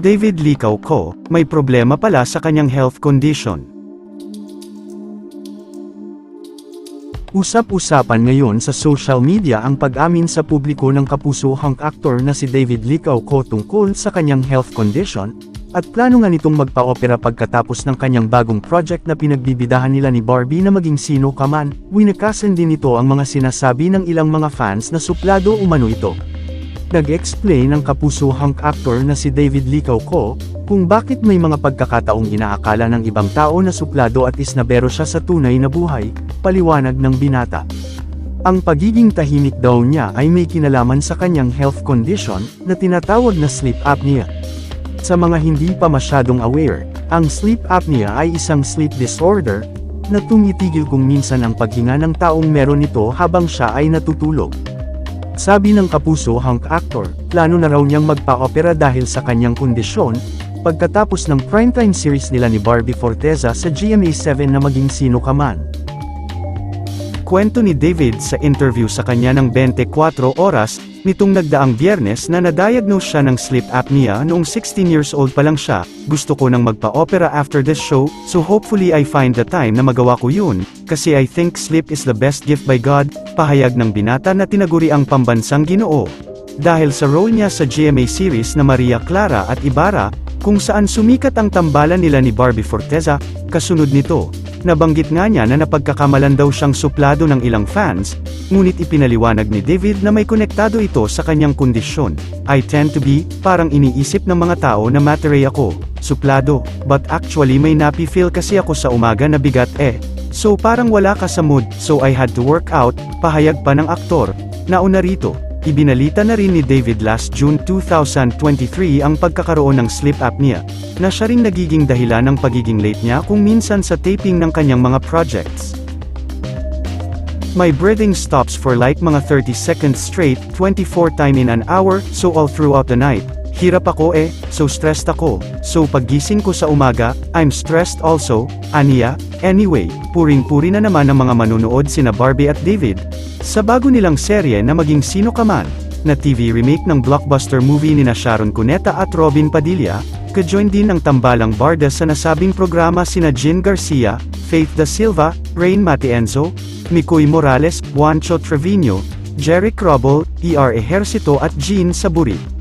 David Licao Ko, may problema pala sa kanyang health condition. Usap-usapan ngayon sa social media ang pag-amin sa publiko ng kapusuhang aktor na si David Licao Ko tungkol sa kanyang health condition, at plano nga nitong magpa-opera pagkatapos ng kanyang bagong project na pinagbibidahan nila ni Barbie na maging sino ka man, winakasan din ito ang mga sinasabi ng ilang mga fans na suplado umano ito. Nag-explain ang kapusuhang aktor na si David Licao Ko, kung bakit may mga pagkakataong inaakala ng ibang tao na suplado at isnabero siya sa tunay na buhay, paliwanag ng binata. Ang pagiging tahimik daw niya ay may kinalaman sa kanyang health condition, na tinatawag na sleep apnea. Sa mga hindi pa masyadong aware, ang sleep apnea ay isang sleep disorder, na tumitigil kung minsan ang paghinga ng taong meron nito habang siya ay natutulog. Sabi ng kapuso hunk actor, plano na raw niyang magpa-opera dahil sa kanyang kondisyon, pagkatapos ng primetime series nila ni Barbie Forteza sa GMA7 na maging sino ka man. Kwento ni David sa interview sa kanya ng 24 oras, nitong nagdaang biyernes na na-diagnose siya ng sleep apnea noong 16 years old pa lang siya, gusto ko nang magpa-opera after this show, so hopefully I find the time na magawa ko yun, kasi I think sleep is the best gift by God, pahayag ng binata na tinaguri ang pambansang ginoo. Dahil sa role niya sa GMA series na Maria Clara at Ibarra, kung saan sumikat ang tambalan nila ni Barbie Forteza, kasunod nito, nabanggit nga niya na napagkakamalan daw siyang suplado ng ilang fans, ngunit ipinaliwanag ni David na may konektado ito sa kanyang kondisyon. I tend to be, parang iniisip ng mga tao na materay ako, suplado, but actually may napi-feel kasi ako sa umaga na bigat eh. So parang wala ka sa mood, so I had to work out, pahayag pa ng aktor. Nauna rito, Ibinalita na rin ni David last June 2023 ang pagkakaroon ng sleep apnea, na siya ring nagiging dahilan ng pagiging late niya kung minsan sa taping ng kanyang mga projects. My breathing stops for like mga 30 seconds straight, 24 time in an hour, so all throughout the night. Hirap ako eh, so stressed ako, so paggising ko sa umaga, I'm stressed also, aniya, anyway, puring-puri na naman ang mga manunood sina Barbie at David, sa bago nilang serye na maging sino ka man, na TV remake ng blockbuster movie ni na Sharon Cuneta at Robin Padilla, kajoin din ang tambalang barda sa nasabing programa sina Jin Garcia, Faith Da Silva, Rain Matienzo, Mikoy Morales, Juancho Trevino, Jeric Robol, E.R. Ejercito at Jean Saburi.